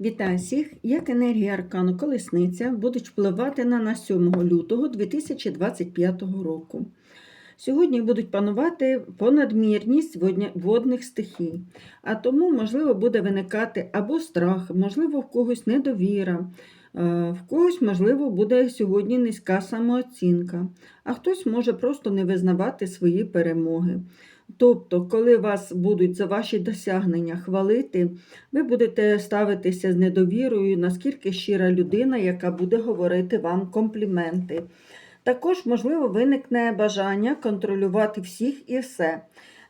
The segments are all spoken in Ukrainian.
Вітаю всіх! Як енергія аркану Колесниця будуть впливати на нас 7 лютого 2025 року. Сьогодні будуть панувати понадмірність водних стихій, а тому, можливо, буде виникати або страх, можливо, в когось недовіра, е, в когось, можливо, буде сьогодні низька самооцінка, а хтось може просто не визнавати свої перемоги. Тобто, коли вас будуть за ваші досягнення хвалити, ви будете ставитися з недовірою, наскільки щира людина, яка буде говорити вам компліменти. Також, можливо, виникне бажання контролювати всіх і все.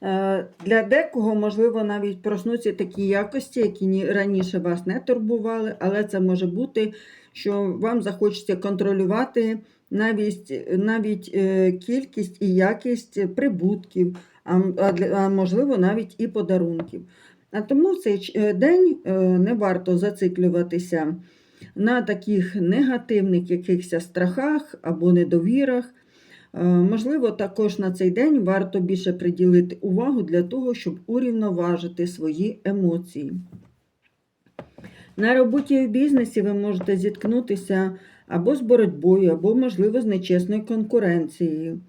Е, Для декого, можливо, навіть проснуться такі якості, які раніше вас не турбували, але це може бути, що вам захочеться контролювати навіть, навіть е, кількість і якість прибутків, а, можливо, навіть і подарунків. А тому в цей е, день е, не варто зациклюватися на таких негативних якихось страхах або недовірах. Можливо, також на цей день варто більше приділити увагу для того, щоб урівноважити свої емоції. На роботі і в бізнесі ви можете зіткнутися або з боротьбою, або, можливо, з нечесною конкуренцією.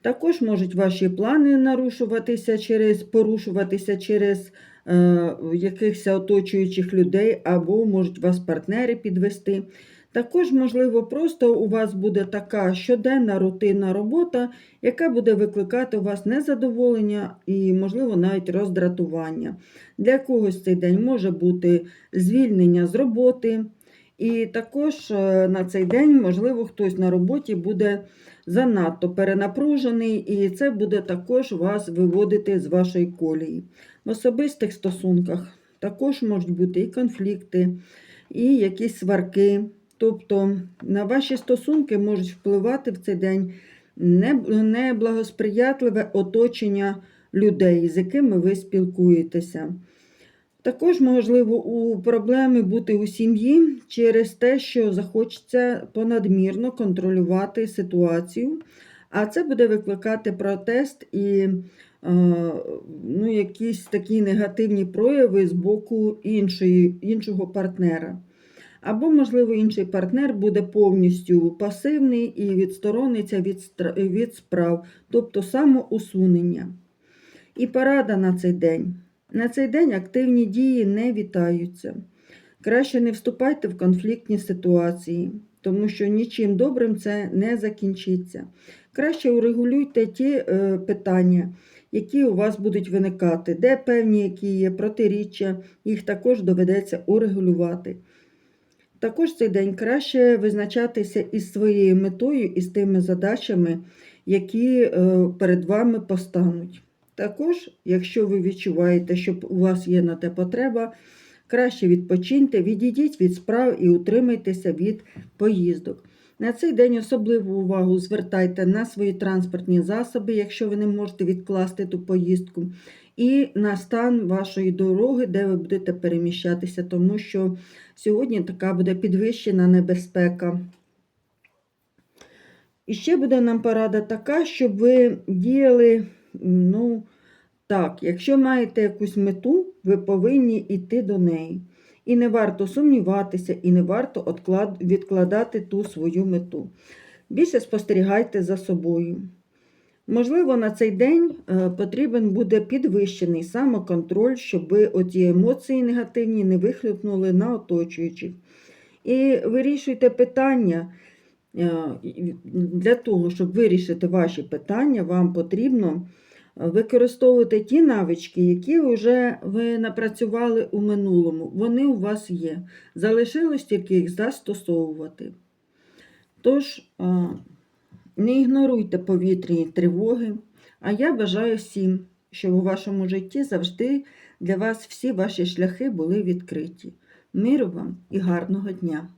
Також можуть ваші плани нарушуватися через, порушуватися через е, якихось оточуючих людей, або можуть вас партнери підвести. Також, можливо, просто у вас буде така щоденна рутинна робота, яка буде викликати у вас незадоволення і, можливо, навіть роздратування. Для когось цей день може бути звільнення з роботи. І також е, на цей день, можливо, хтось на роботі буде занадто перенапружений, і це буде також вас виводити з вашої колії. В особистих стосунках також можуть бути і конфлікти, і якісь сварки. Тобто на ваші стосунки можуть впливати в цей день неблагосприятливе оточення людей, з якими ви спілкуєтеся. Також, можливо, у проблеми бути у сім'ї через те, що захочеться понадмірно контролювати ситуацію, а це буде викликати протест і е, ну, якісь такі негативні прояви з боку іншої, іншого партнера. Або, можливо, інший партнер буде повністю пасивний і відсторониться від, від справ, тобто самоусунення. І порада на цей день. На цей день активні дії не вітаються. Краще не вступайте в конфліктні ситуації, тому що нічим добрим це не закінчиться. Краще урегулюйте ті е, питання, які у вас будуть виникати, де певні, які є протиріччя, їх також доведеться урегулювати. Також цей день краще визначатися із своєю метою і з тими задачами, які е, перед вами постануть. Також, якщо ви відчуваєте, що у вас є на те потреба, краще відпочиньте, відійдіть від справ і утримайтеся від поїздок. На цей день особливу увагу звертайте на свої транспортні засоби, якщо ви не можете відкласти ту поїздку, і на стан вашої дороги, де ви будете переміщатися, тому що сьогодні така буде підвищена небезпека. І ще буде нам порада така, щоб ви діяли, ну, так, якщо маєте якусь мету, ви повинні йти до неї. І не варто сумніватися, і не варто відкладати ту свою мету. Більше спостерігайте за собою. Можливо, на цей день е, потрібен буде підвищений самоконтроль, щоб ви оті емоції негативні не вихлюпнули на оточуючих. І вирішуйте питання. Е, Для того, щоб вирішити ваші питання, вам потрібно е, використовувати ті навички, які вже ви напрацювали у минулому. Вони у вас є. Залишилось тільки їх застосовувати. Тож, не ігноруйте повітряні тривоги, а я бажаю всім, щоб у вашому житті завжди для вас всі ваші шляхи були відкриті. Миру вам і гарного дня!